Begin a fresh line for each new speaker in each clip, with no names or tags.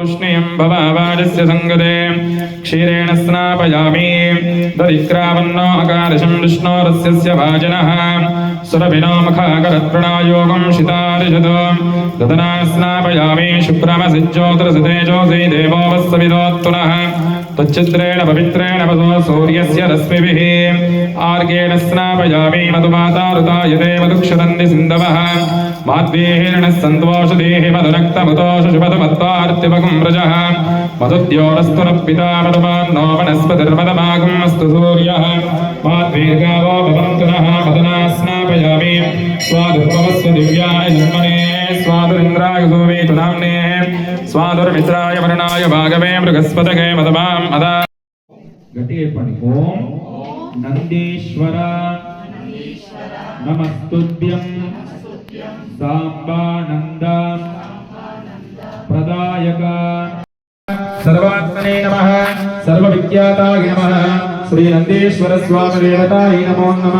कृष्णयं भवावाजस्य सङ्गते क्षीरेण स्नापयामि दरिक्रावन्नो अकारशं विष्णोरस्यस्य वाजिनः सुरभिनो मुखाकरत्प्रणायोगं शितारिषद ददना स्नापयामि शुक्रमसि ज्योतिरसतेजोऽसि देवो वत्सविदोत्तुनः तच्चित्रेण पवित्रेण वसो सूर्यस्य रश्मिभिः आर्गेण स्नापयामि मधुमातारुतायते मधुक्षरन्ति सिन्धवः మాద్వేహిరణ సంతోషదేహి మధురక్తముతోషుపదమత్వార్తిపగం రజః మధుద్యోరస్తు పితామరుమాన్నో వనస్పతిర్వదమాగం అస్తు సూర్యः మాద్వేర్గావో భవంతు నః మధునా స్నాపయామి స్వాదుర్భవస్వ దివ్యాయ జన్మనే స్వాదురింద్రాయ సోమేతు నామ్నే స్వాదుర్మిత్రాయ వర్ణాయ భాగవే మృగస్పతగే మదమాం అదా గట్టి చెప్పండి నందీశ్వర. నమస్తుభ్యం. సాంబానంద ప్రదాయక సర్వాత్మనే నమ సర్వవిఖ్యాతాయ నమ శ్రీ నందీశ్వర స్వామి దేవతాయ నమో నమ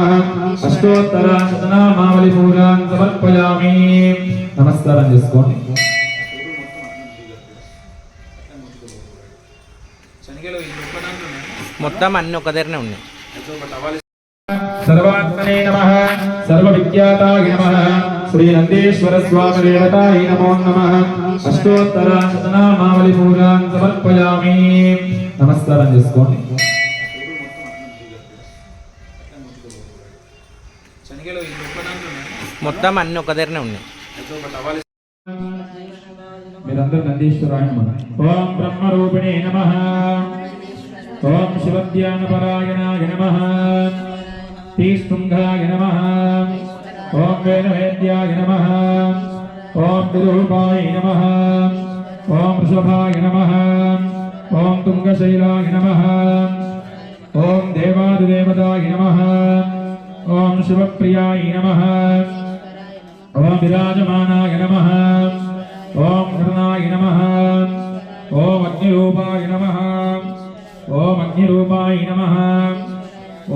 అష్టోత్తర శతనామావళి పూజాన్ సమర్పయామి నమస్కారం చేసుకోండి।
మొత్తం అన్ని ఒక దగ్గరనే ఉన్నాయి
సర్వాత్మనే నమ సర్వవిఖ్యాతాయ నమ శ్రీ నందీశ్వర స్వామి దేవతాయ నమో నమ అష్టోత్తర శతనామావళి పూజాన్ సమర్పయామి నమస్కారం చేసుకోండి।
మొత్తం అన్ని ఒక దగ్గరనే ఉన్నాయి.
మీరందరూ నందీశ్వరాయ నమ. ఓం బ్రహ్మరూపిణే నమ. ఓం శివధ్యానపరాయణాయ నమ. తీస్తుంగాయ నమ. ఓం వేణువేద్యాయ నమ ఓం విరూపాయ నమ ఓం వృషభాయ నమ ఓం తుంగశైలాయ నమ ఓం దేవాదిదేవతాయ నమ ఓం శివప్రియాయ నమ ఓం విరాజమానాయ నమ ఓం హృదనాయ నమ ఓం అగ్నిరూపాయ నమ ఓం అగ్నిరూపాయ నమ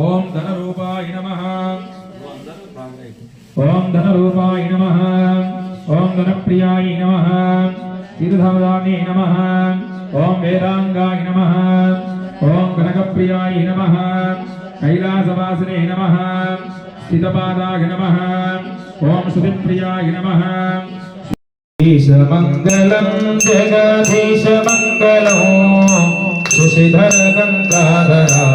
ఓం ధనరూపాయ నమ ఓం ధనరూపాయ నమ. ఓం ధనప్రియాయ నమ. తీర్థవదానే నమ. ఓం వేదాంగాయ నమ. ఓం కనకప్రియాయ నమ. కైలాసవాసనే నమ. స్థితపాదాయ నమ. ఓం శుభిప్రియాయ నమ. మంగళం జగదీశ మంగళం శశిధర గంగాధరా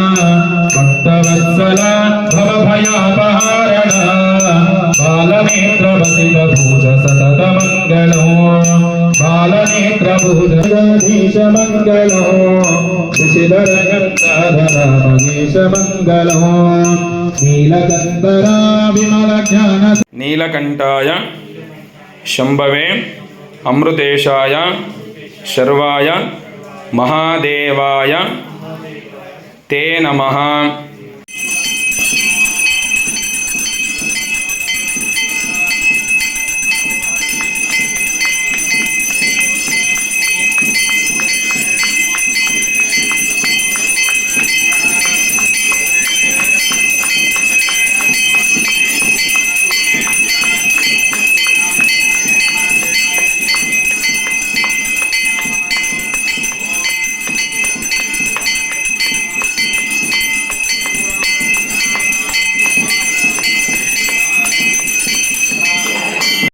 బాలనేత్ర భూజ జగదీశ మంగళం శశిధర గంగాధర మహేశ మంగళం నీలకందరా విమల